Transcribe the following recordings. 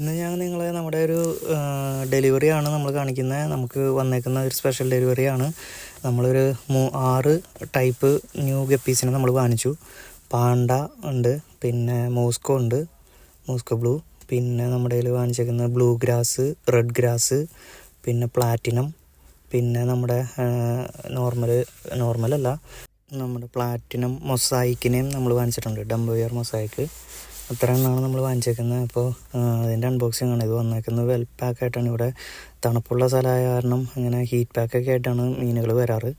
ഇന്ന് ഞാൻ നിങ്ങളെ നമ്മുടെ ഒരു ഡെലിവറിയാണ് നമ്മൾ കാണിക്കുന്നത് നമുക്ക് വന്നേക്കുന്ന ഒരു സ്പെഷ്യൽ ഡെലിവറിയാണ് നമ്മളൊരു മൂ ആറ് ടൈപ്പ് ന്യൂ ഗപ്പീസിനെ നമ്മൾ വാങ്ങിച്ചു പാണ്ട ഉണ്ട് പിന്നെ മോസ്കോ ഉണ്ട് മോസ്കോ ബ്ലൂ. പിന്നെ നമ്മുടെ കയ്യിൽ വാങ്ങിച്ചേക്കുന്ന ബ്ലൂ ഗ്രാസ് റെഡ് ഗ്രാസ് പിന്നെ പ്ലാറ്റിനം പിന്നെ നമ്മുടെ നോർമൽ നോർമലല്ല നമ്മുടെ പ്ലാറ്റിനം മൊസായിക്കിനെയും നമ്മൾ വാങ്ങിച്ചിട്ടുണ്ട് ഡംബോയർ മൊസായിക്ക്. അത്ര എണ്ണമാണ് നമ്മൾ വാങ്ങിച്ചേക്കുന്നത് അപ്പോൾ അതിന്റെ അൺബോക്സിംഗ് ആണ്. ഇത് വന്നേക്കുന്നത് വെൽ പാക്കായിട്ടാണ് ഇവിടെ തണുപ്പുള്ള സ്ഥലമായ കാരണം അങ്ങനെ ഹീറ്റ് പാക്കൊക്കെ ആയിട്ടാണ് മീനുകൾ വരാറ്.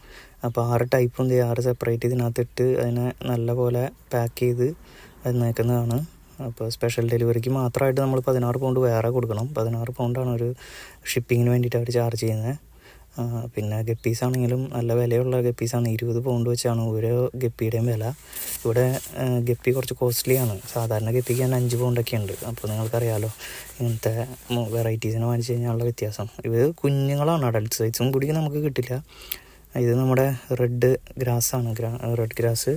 അപ്പോൾ ആറ് ടൈപ്പും ദേ ആറ് സെപ്പറേറ്റ് ഇതിനകത്തിട്ട് അതിനെ നല്ല പോലെ പാക്ക് ചെയ്ത് വന്നേക്കുന്നതാണ്. അപ്പോൾ സ്പെഷ്യൽ ഡെലിവറിക്ക് മാത്രമായിട്ട് നമ്മൾ പതിനാറ് പൗണ്ട് വേറെ കൊടുക്കണം. പതിനാറ് പൗണ്ടാണ് ഒരു ഷിപ്പിങ്ങിന് വേണ്ടിയിട്ട് അവർ ചാർജ് ചെയ്യുന്നത് പിന്നെ ഗപ്പീസ് ആണെങ്കിലും നല്ല വിലയുള്ള ഗപ്പീസാണ്. ഇരുപത് പൗണ്ട് വെച്ചാണ് ഓരോ ഗപ്പിയുടെയും വില. ഇവിടെ ഗപ്പി കുറച്ച് കോസ്റ്റ്ലിയാണ്. സാധാരണ ഗപ്പിക്ക് തന്നെ അഞ്ച് പൗണ്ടൊക്കെ ഉണ്ട്. അപ്പോൾ നിങ്ങൾക്കറിയാലോ ഇങ്ങനത്തെ വെറൈറ്റീസിനെ വാങ്ങിച്ച് കഴിഞ്ഞാലുള്ള വ്യത്യാസം. ഇത് കുഞ്ഞുങ്ങളാണ് അഡൽട്ട് സൈസും കൂടി നമുക്ക് കിട്ടില്ല. ഇത് നമ്മുടെ റെഡ് ഗ്രാസാണ് ഗ്രാ റെഡ് ഗ്രാസ്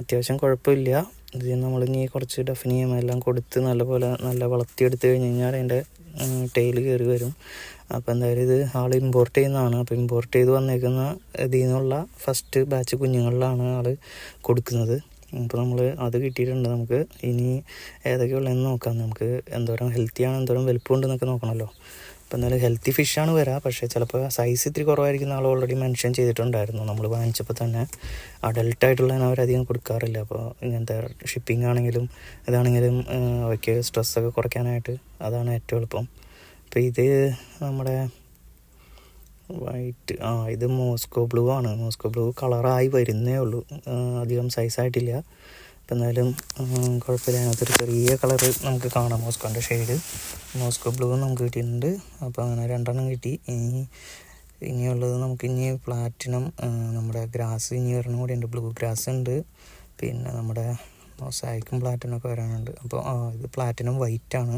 അത്യാവശ്യം കുഴപ്പമില്ല. ഇത് നമ്മളിനി കുറച്ച് ഡെഫിനിയം എല്ലാം കൊടുത്ത് നല്ലപോലെ നല്ല വളർത്തിയെടുത്ത് കഴിഞ്ഞ് കഴിഞ്ഞാൽ അതിന്റെ ടെയിൽ കയറി വരും. അപ്പോൾ എന്തായാലും ഇത് ആൾ ഇമ്പോർട്ട് ചെയ്യുന്നതാണ്. അപ്പോൾ ഇമ്പോർട്ട് ചെയ്ത് വന്നേക്കുന്ന ഇതിൽ നിന്നുള്ള ഫസ്റ്റ് ബാച്ച് കുഞ്ഞുങ്ങളിലാണ് ആൾ കൊടുക്കുന്നത്. അപ്പോൾ നമ്മൾ അത് കിട്ടിയിട്ടുണ്ട്. നമുക്ക് ഇനി ഏതൊക്കെയുള്ളതെന്ന് നോക്കാം. നമുക്ക് എന്തോരം ഹെൽത്തിയാണ് എന്തോരം വലുപ്പമുണ്ടെന്നൊക്കെ നോക്കണമല്ലോ. അപ്പോൾ നല്ല ഹെൽത്തി ഫിഷാണ് വരിക പക്ഷേ ചിലപ്പോൾ സൈസ് ഇത്തിരി കുറവായിരിക്കുന്ന ആൾ ഓൾറെഡി മെൻഷൻ ചെയ്തിട്ടുണ്ടായിരുന്നു. നമ്മൾ വാങ്ങിച്ചപ്പോൾ തന്നെ അഡൽട്ടായിട്ടുള്ളതിന് അവരധികം കൊടുക്കാറില്ല. അപ്പോൾ ഇങ്ങനത്തെ ഷിപ്പിംഗ് ആണെങ്കിലും ഇതാണെങ്കിലും അവയ്ക്ക് സ്ട്രെസ്സൊക്കെ കുറയ്ക്കാനായിട്ട് അതാണ് ഏറ്റവും എളുപ്പം. അപ്പോൾ ഇത് നമ്മുടെ വൈറ്റ് ആ ഇത് മോസ്കോ ബ്ലൂ ആണ്. മോസ്കോ ബ്ലൂ കളറായി വരുന്നേ ഉള്ളൂ. അധികം സൈസായിട്ടില്ല എന്നാലും കുഴപ്പമില്ല. അതിനകത്തൊരു ചെറിയ കളറ് നമുക്ക് കാണാം. മോസ്കോന്റെ ഷെയ്ഡ്. മോസ്കോ ബ്ലൂ നമുക്ക് കിട്ടിയിട്ടുണ്ട്. അപ്പോൾ അങ്ങനെ രണ്ടെണ്ണം കിട്ടി. ഇനി ഇനിയുള്ളത് നമുക്ക് ഇനി പ്ലാറ്റിനം നമ്മുടെ ഗ്രാസ് ഇനി ഒരെണ്ണം കൂടി ഉണ്ട്. ബ്ലൂ ഗ്രാസ് ഉണ്ട്. പിന്നെ നമ്മുടെ മൊസായിക്കും പ്ലാറ്റിനം ഒക്കെ വരാനുണ്ട് അപ്പോൾ ഇത് പ്ലാറ്റിനം വൈറ്റ് ആണ്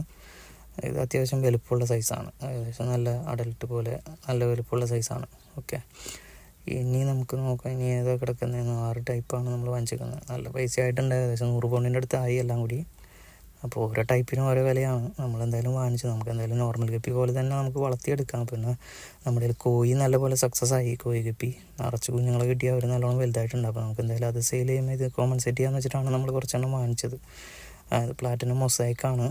ഇത് അത്യാവശ്യം വലുപ്പമുള്ള സൈസാണ്. ഏകദേശം നല്ല അഡൽട്ട് പോലെ നല്ല വലുപ്പമുള്ള സൈസാണ്. ഓക്കെ. ഇനി നമുക്ക് നോക്കാം ഇനി ഏതാ കിടക്കുന്നതെന്ന്. ആറ് ടൈപ്പാണ് നമ്മൾ വാങ്ങിച്ചേക്കുന്നത്. നല്ല പൈസ ആയിട്ടുണ്ട് ഏകദേശം നൂറ് പൗണ്ടിന്റെ അടുത്ത് ആയി എല്ലാം കൂടി. അപ്പോൾ ഓരോ ടൈപ്പിനും ഓരോ വിലയാണ്. നമ്മൾ എന്തായാലും വാങ്ങിച്ചു. നമുക്ക് എന്തായാലും നോർമൽ ഗപ്പി പോലെ തന്നെ നമുക്ക് വളർത്തിയെടുക്കാം. പിന്നെ നമ്മുടെ കോഴി നല്ലപോലെ സക്സസ് ആയി. കോഴി ഗപ്പി നിറച്ച് കുഞ്ഞുങ്ങളെ കിട്ടി. അവർ നല്ലോണം വലുതായിട്ടുണ്ട്. അപ്പോൾ നമുക്ക് എന്തായാലും അത് സെയിൽ ചെയ്യുമ്പോൾ ഇത് കോമ്പൻസേറ്റ് ചെയ്യാമെന്ന് വെച്ചിട്ടാണ് നമ്മൾ കുറച്ചെണ്ണം വാങ്ങിച്ചത്. അത് പ്ലാറ്റിനം മൊസൈക്കാണ്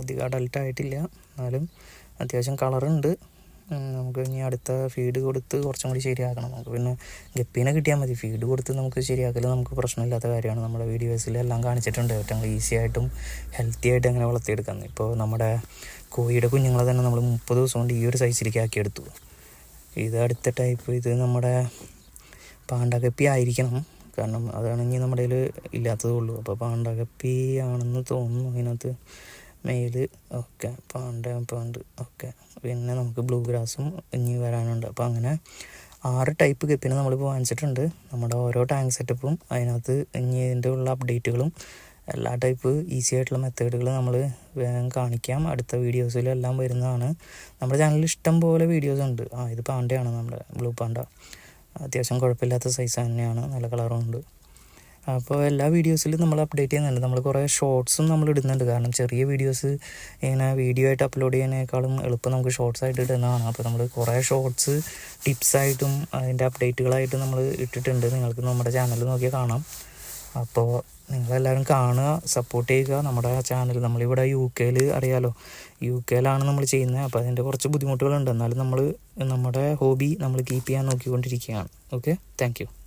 അധികം അഡൽട്ട് ആയിട്ടില്ല. എന്നാലും അത്യാവശ്യം കളറുണ്ട് നമുക്ക് ഇനി അടുത്ത ഫീഡ് കൊടുത്ത് കുറച്ചും കൂടി ശരിയാക്കണം. നമുക്ക് പിന്നെ ഗപ്പീനെ കിട്ടിയാൽ മതി. ഫീഡ് കൊടുത്ത് നമുക്ക് ശരിയാക്കൽ നമുക്ക് പ്രശ്നമില്ലാത്ത കാര്യമാണ്. നമ്മുടെ വീഡിയോസിലെല്ലാം കാണിച്ചിട്ടുണ്ട്. ഏറ്റവും ഈസി ആയിട്ടും ഹെൽത്തി ആയിട്ട് എങ്ങനെ വളർത്തിയെടുക്കുന്നത് ഇപ്പോൾ നമ്മുടെ കോഴിയുടെ കുഞ്ഞുങ്ങളെ തന്നെ നമ്മൾ മുപ്പത് ദിവസം കൊണ്ട് ഈ ഒരു സൈസിലേക്ക് ആക്കിയെടുത്തു. ഇത് അടുത്ത ടൈപ്പ് ഇത് നമ്മുടെ പാണ്ടകപ്പി ആയിരിക്കണം. കാരണം അതാണെങ്കിൽ നമ്മുടെ കയ്യിൽ ഇല്ലാത്തതേ ഉള്ളൂ. അപ്പോൾ പാണ്ടകപ്പി ആണെന്ന് തോന്നുന്നു അതിനകത്ത്. മെയിൽ ഓക്കെ പാണ്ട പാണ്ട് ഓക്കെ പിന്നെ നമുക്ക് ബ്ലൂ ഗ്രാസും ഇനി വരാനുണ്ട്. അപ്പോൾ അങ്ങനെ ആറ് ടൈപ്പ് ഗപ്പിനെ നമ്മളിപ്പോൾ വാങ്ങിച്ചിട്ടുണ്ട്. നമ്മുടെ ഓരോ ടാങ്ക് സെറ്റപ്പും അതിനകത്ത് ഇനി ഇതിന്റെ ഉള്ള അപ്ഡേറ്റുകളും എല്ലാ ടൈപ്പ് ഈസി ആയിട്ടുള്ള മെത്തേഡുകൾ നമ്മൾ വേഗം കാണിക്കാം. അടുത്ത വീഡിയോസിലെല്ലാം വരുന്നതാണ്. നമ്മുടെ ചാനലിൽ ഇഷ്ടം പോലെ വീഡിയോസ് ഉണ്ട്. ആ ഇത് പാണ്ടയാണ് നമ്മുടെ ബ്ലൂ പാണ്ട. അത്യാവശ്യം കുഴപ്പമില്ലാത്ത സൈസ് തന്നെയാണ്. നല്ല കളറും ഉണ്ട്. അപ്പോൾ എല്ലാ വീഡിയോസിലും നമ്മൾ അപ്ഡേറ്റ് ചെയ്യുന്നുണ്ട്. നമ്മൾ കുറേ ഷോർട്സും നമ്മൾ ഇടുന്നുണ്ട്. കാരണം ചെറിയ വീഡിയോസ് ഇങ്ങനെ വീഡിയോ ആയിട്ട് അപ്ലോഡ് ചെയ്യുന്നതിനേക്കാളും എളുപ്പം നമുക്ക് ഷോർട്സ് ആയിട്ട് ഇടുന്നതാണ്. അപ്പോൾ നമ്മൾ കുറേ ഷോർട്സ് ടിപ്സായിട്ടും അതിന്റെ അപ്ഡേറ്റുകളായിട്ടും നമ്മൾ ഇട്ടിട്ടുണ്ട്. നിങ്ങൾക്ക് നമ്മുടെ ചാനൽ നോക്കിയാൽ കാണാം. അപ്പോൾ നിങ്ങളെല്ലാവരും കാണുക സപ്പോർട്ട് ചെയ്യുക. നമ്മുടെ ചാനൽ നമ്മളിവിടെ യു കെയിൽ അറിയാലോ. യു കെയിലാണ് നമ്മൾ ചെയ്യുന്നത്. അപ്പോൾ അതിന്റെ കുറച്ച് ബുദ്ധിമുട്ടുകളുണ്ട്. എന്നാലും നമ്മൾ നമ്മുടെ ഹോബി നമ്മൾ കീപ്പ് ചെയ്യാൻ നോക്കിക്കൊണ്ടിരിക്കുകയാണ്. Okay thank